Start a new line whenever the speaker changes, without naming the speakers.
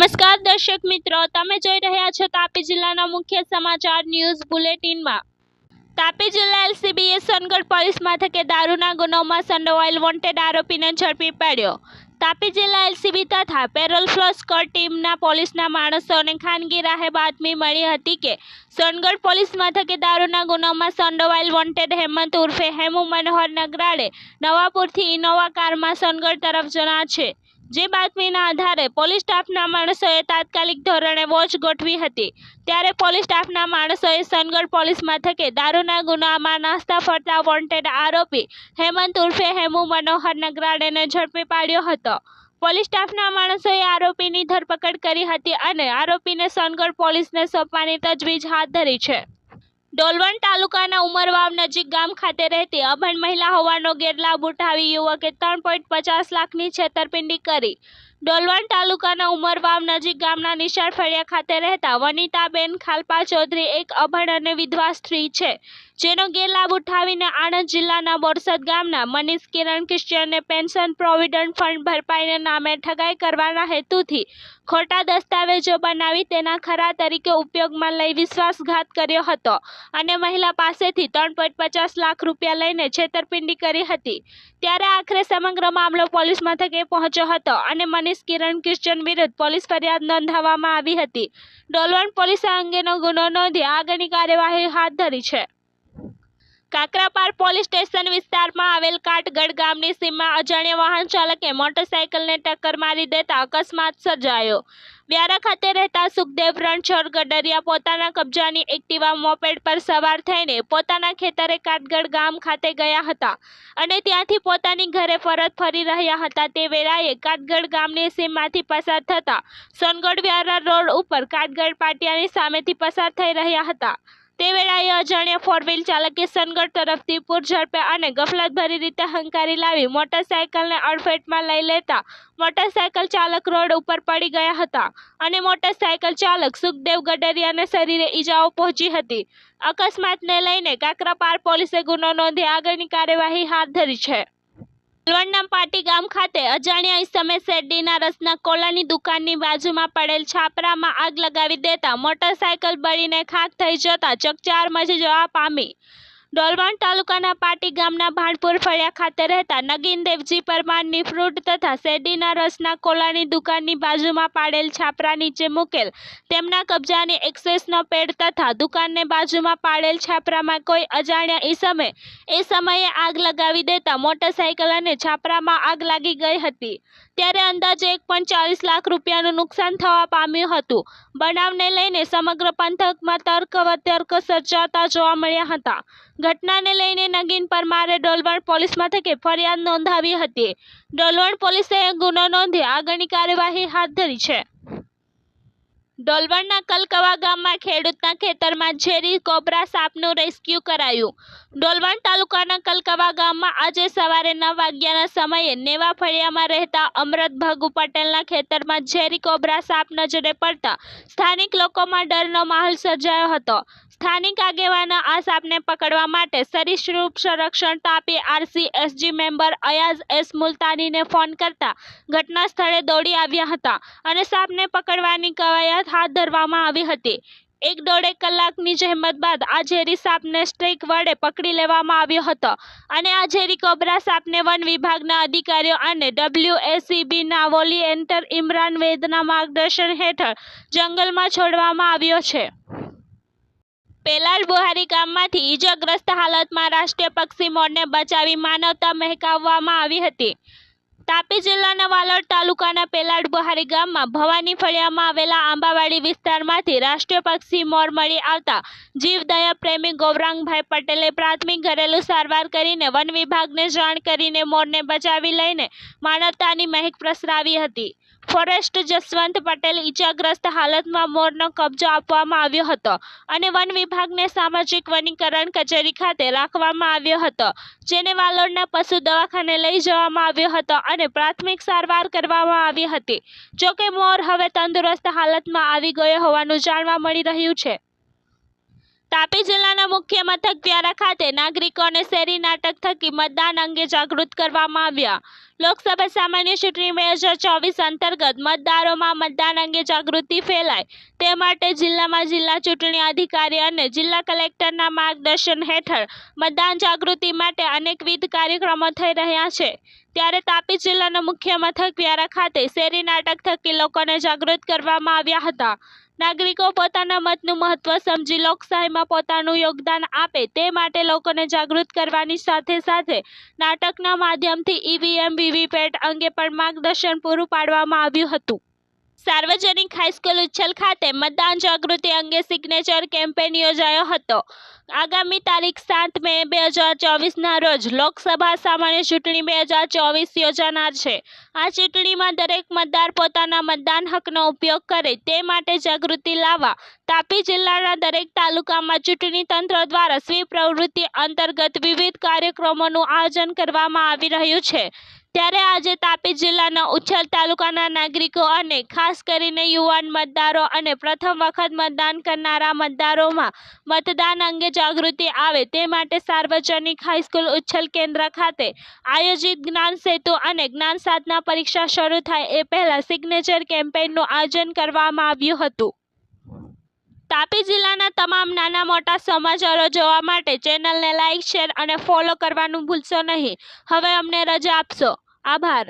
નમસ્કાર દર્શક મિત્રો, તમે જોઈ રહ્યા છો તાપી જિલ્લાના મુખ્ય સમાચાર ન્યૂઝ બુલેટિનમાં. તાપી જિલ્લા એલસીબીએ સોનગઢ પોલીસ મથકે દારૂના ગુનામાં સંડોવાયેલ વોન્ટેડ આરોપીને ઝડપી પાડ્યો. તાપી જિલ્લા એલસીબી તથા પેરોલ ફ્લો સ્કોડ ટીમના પોલીસના માણસોને ખાનગી રાહે બાતમી મળી હતી કે, સોનગઢ પોલીસ મથકે દારૂના ગુનામાં સંડોવાયેલ વોન્ટેડ હેમંત ઉર્ફે હેમુ મનોહર નગરાળે નવાપુરથી ઇનોવા કારમાં સોનગઢ તરફ જણા છે. જે બાતમીના આધારે પોલીસ સ્ટાફના માણસોએ તાત્કાલિક ધોરણે વોચ ગોઠવી હતી. ત્યારે પોલીસ સ્ટાફના માણસોએ સનગઢ પોલીસ મથકે દારૂના ગુનામાં નાસ્તા ફરતા વોન્ટેડ આરોપી હેમંત ઉર્ફે હેમુ મનોહર નગરાડેને ઝડપી પાડ્યો હતો. પોલીસ સ્ટાફના માણસોએ આરોપીની ધરપકડ કરી હતી અને આરોપીને સોનગઢ પોલીસને સોંપવાની તજવીજ હાથ ધરી છે. ડોલવણ તાલુકાના ઉમરવાવ નજીક ગામ ખાતે રહેતી અભણ મહિલા હોવાનો ગેરલાભ ઉઠાવી યુવકે ત્રણ પોઈન્ટ પચાસ લાખની છેતરપિંડી કરી. ડોલવણ તાલુકાના ઉમરવાવ નજીક ગામના નિશાળ ફળિયા ખાતે રહેતા વનિતાબેન ખાલપા ચૌધરી એક અભણ અને વિધવા સ્ત્રી છે, જેનો ગેરલાભ ઉઠાવીને આણંદ જિલ્લાના બોરસદ ગામના મનીષ કિરણ ક્રિશ્ચિયનને પેન્શન પ્રોવિડન્ટ ફંડ ભરપાઈને નામે ઠગાઈ કરવાના હેતુથી ખોટા દસ્તાવેજો બનાવી તેના ખરા તરીકે ઉપયોગમાં લઈ વિશ્વાસઘાત કર્યો હતો અને મહિલા પાસેથી ત્રણ પચાસ લાખ રૂપિયા લઈને છેતરપિંડી કરી હતી. ત્યારે આખરે સમગ્ર મામલો પોલીસ મથકે પહોંચ્યો હતો અને મનીષ કિરણ ક્રિશ્ચન વિરુદ્ધ પોલીસ ફરિયાદ નોંધાવવામાં આવી હતી. ડોલવણ પોલીસે અંગેનો ગુનો નોંધી આગળની કાર્યવાહી હાથ ધરી છે. કાકરાપાર પોલીસ સ્ટેશન વિસ્તારમાં આવેલ કાટગઢ ગામની સીમમાં અજાણ્યા વાહન ચાલકે મોટરસાયકલને ટક્કર મારી દેતા અકસ્માત સર્જાયો. વ્યારા ખાતે રહેતા સુખદેવ રણછોડ ગડરિયા પોતાના કબજાની એક્ટિવા મોપેડ પર સવાર થઈને પોતાના ખેતરે કાટગઢ ગામ ખાતે ગયા હતા અને ત્યાંથી પોતાની ઘરે ફરત ફરી રહ્યા હતા. તે વેળાએ કાટગઢ ગામની સીમમાંથી પસાર થતા સોનગઢ વ્યારા રોડ ઉપર કાટગઢ પાટિયાની સામેથી પસાર થઈ રહ્યા હતા. તે વેળાએ અજાણ્યા ફોર વ્હીલ ચાલકે સનગઢ તરફથી પૂર ઝડપે અને ગફલતભરી રીતે હંકારી લાવી મોટરસાયકલને અડફેટમાં લઈ લેતા મોટરસાયકલ ચાલક રોડ ઉપર પડી ગયા હતા અને મોટરસાયકલ ચાલક સુખદેવ ગડરિયાને શરીરે ઈજાઓ પહોંચી હતી. અકસ્માતને લઈને કાકરાપાર પોલીસે ગુનો નોંધી આગળની કાર્યવાહી હાથ ધરી છે. હલવણના પાટી ગામ ખાતે અજાણ્યા ઇસમે શેરડીના રસના કોલાની દુકાનની બાજુમાં પડેલ છાપરામાં આગ લગાવી દેતા મોટરસાયકલ બળીને ખાખ થઈ જતા ચકચાર મચી જવા પામી. ડોલવણ તાલુકાના પાટી ગામના ભાણપુર ફળિયા ખાતે રહેતા નગીન દેવજી પરમારની ફ્રૂટ તથા શેરડીના રસના કોલાની દુકાનની બાજુમાં પાડેલ છાપરા નીચે મૂકેલ. તેમના કબજાની એક્સેસનો પેડ તથા દુકાનને બાજુમાં પાડેલ છાપરામાં કોઈ અજાણ્યા ઈસમે. એ સમયે આગ લગાવી દેતા મોટરસાયકલ અને છાપરામાં આગ લાગી ગઈ હતી. ત્યારે અંદાજે એક લાખ રૂપિયાનું નુકસાન થવા પામ્યું હતું. બનાવને લઈને સમગ્ર પંથકમાં તર્ક વતર્ક સર્જાતા જોવા મળ્યા હતા. ઘટનાને લઈને નગીન પરમારે ડોલવણ પોલીસ મથકે ફરિયાદ નોંધાવી હતી. ડોલવણ પોલીસે ગુનો નોંધી આગળની કાર્યવાહી હાથ ધરી છે. ડોલવણના કલકવા ગામમાં ખેડૂતના ખેતરમાં ઝેરી કોબરા સાપનું રેસ્ક્યુ કરાયું. ડોલવણ તાલુકાના કલકવા ગામમાં આજે સવારે નવ વાગ્યાના સમયે નેવા ફળિયામાં રહેતા અમૃત ભગુ પટેલના ખેતરમાં ઝેરી કોબરા સાપ નજરે પડતા સ્થાનિક લોકોમાં ડરનો માહોલ સર્જાયો હતો. સ્થાનિક આગેવાનો આ સાપને પકડવા માટે સરીસૃપ સંરક્ષણ Tapi RC SG member Ayaz S મુલતાનીને phone કરતા ઘટના સ્થળે દોડી આવ્યા હતા અને સાપને પકડવાની કવાયત હાથ ધરવામાં આવી હતી. એક દોઢેક કલાકની જહેમત બાદ આ ઝેરી સાપને સ્ટ્રેક વડે પકડી લેવામાં આવ્યો હતો અને આ ઝેરી કોબરા સાપને વન વિભાગના અધિકારીઓ અને ડબ્લ્યુએસીબીના વોલિએન્ટર ઇમરાન વેદના માર્ગદર્શન હેઠળ જંગલમાં છોડવામાં આવ્યો છે. પેલાલ બુહારી ગામમાંથી ઈજાગ્રસ્ત હાલતમાં રાષ્ટ્રીય પક્ષી મોરને બચાવી માનવતા મહેકાવવામાં આવી હતી. તાપી જિલ્લાના વાલોડ તાલુકાના પેલાડ બહારી ગામમાં ભવાની ફળિયામાં આવેલા આંબાવાડી વિસ્તારમાંથી રાષ્ટ્રીય પક્ષી મોર મળી આવતા જીવદયા પ્રેમી ગૌરાંગભાઈ પટેલે પ્રાથમિક ઘરેલું સારવાર કરીને વન વિભાગને જાણ કરીને મોરને બચાવી લઈને માનવતાની મહેક પ્રસરાવી હતી. ફોરેસ્ટ જસવંત પટેલ ઈજાગ્રસ્ત હાલતમાં મોરનો કબજો આપવામાં આવ્યો હતો અને વન વિભાગને સામાજિક વનીકરણ કચેરી ખાતે રાખવામાં આવ્યો હતો, જેને વાલોડના પશુ દવાખાને લઈ જવામાં આવ્યો હતો અને પ્રાથમિક સારવાર કરવામાં આવી હતી. જોકે મોર હવે તંદુરસ્ત હાલતમાં આવી ગયો હોવાનું જાણવા મળી રહ્યું છે. તાપી જિલ્લાના મુખ્ય મથક વ્યારા ખાતે નાગરિકોને શેરી નાટક થકી મતદાન અંગે જાગૃત કરવામાં આવ્યા. લોકસભા સામાન્ય ચૂંટણી બે હજાર ચોવીસ અંતર્ગત મતદારોમાં મતદાન અંગે જાગૃતિ ફેલાય. તે માટે જિલ્લામાં જિલ્લા ચૂંટણી અધિકારી અને જિલ્લા કલેક્ટરના માર્ગદર્શન હેઠળ મતદાન જાગૃતિ માટે અનેકવિધ કાર્યક્રમો થઈ રહ્યા છે. ત્યારે તાપી જિલ્લાના મુખ્ય મથક વ્યારા ખાતે શેરી નાટક થકી લોકોને જાગૃત કરવામાં આવ્યા હતા. નાગરિકો પોતાના મતનું મહત્વ સમજી લોકશાહીમાં પોતાનું યોગદાન આપે તે માટે લોકોને જાગૃત કરવાની સાથે સાથે નાટકના માધ્યમથી ઈવીએમ, વીવીપેટ અંગે પણ માર્ગદર્શન પૂરું પાડવામાં આવ્યું હતું. સાર્વજનિક હાઈસ્કૂલ ઉચ્છલ ખાતે મતદાન જાગૃતિ અંગે સિગ્નેચર કેમ્પેન યોજાયો હતો. આગામી તારીખ સાત મે બે હજાર ચોવીસના રોજ લોકસભા સામાન્ય ચૂંટણી બે હજાર ચોવીસ યોજાનાર છે. આ ચૂંટણીમાં દરેક મતદાર પોતાના મતદાન હકનો ઉપયોગ કરે તે માટે જાગૃતિ લાવવા તાપી જિલ્લાના દરેક તાલુકામાં ચૂંટણી તંત્ર દ્વારા સ્વીપ પ્રવૃત્તિ અંતર્ગત વિવિધ કાર્યક્રમોનું આયોજન કરવામાં આવી રહ્યું છે. ત્યારે આજે તાપી જિલ્લાના ઉછેલ તાલુકાના નાગરિકો અને ખાસ કરીને યુવાન મતદારો અને પ્રથમ વખત મતદાન કરનારા મતદારોમાં મતદાન અંગે જાગૃતિ આવે તે માટે સાર્વજનિક હાઈસ્કૂલ ઉચ્છલ કેન્દ્ર ખાતે આયોજિત જ્ઞાન સેતુ અને જ્ઞાન સાધના પરીક્ષા શરૂ થાય એ પહેલા સિગ્નેચર કેમ્પેઇનનું આયોજન કરવામાં આવ્યું હતું. તાપી જિલ્લાના તમામ નાના મોટા સમાચારો જોવા માટે ચેનલને લાઇક શેર અને ફોલો કરવાનું ભૂલશો નહીં. હવે અમને રજા આપશો. આભાર.